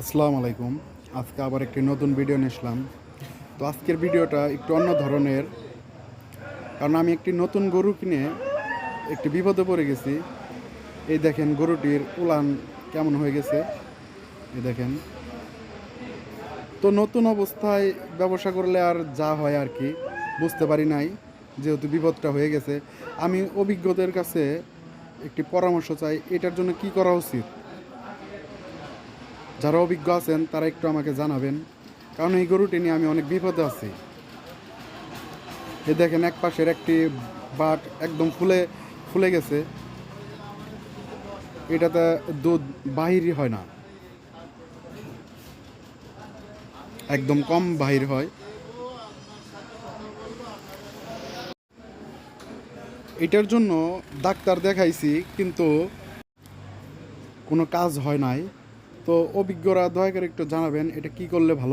আসসালামু আলাইকুম। আজকে আবার একটি নতুন ভিডিও নিয়ে আসলাম। তো আজকের ভিডিওটা একটু অন্য ধরনের, কারণ আমি একটি নতুন গরু কিনে একটি বিপদে পড়ে গেছি। এই দেখেন গরুটির উলান কেমন হয়ে গেছে। এই দেখেন। তো নতুন অবস্থায় ব্যবসা করলে আর যা হয় আর কি, বুঝতে পারি নাই, যেহেতু বিপদটা হয়ে গেছে। আমি অভিজ্ঞদের কাছে একটি পরামর্শ চাই, এটার জন্য কি করা উচিত? যারা অভিজ্ঞ আছেন, তারা একটু আমাকে জানাবেন। কারণ এই গরুটি নিয়ে আমি অনেক বিপদে আছি। এ দেখেন, এক পাশের একটি বাট একদম ফুলে ফুলে গেছে। এটাতে দুধ বাহিরই হয় না। একদম কম বাহির হয়। এটার জন্য ডাক্তার দেখাইছি, কিন্তু কোনো কাজ হয় নাই। তো অভিজ্ঞরা দয়া করে একটু জানাবেন এটা কি করলে ভালো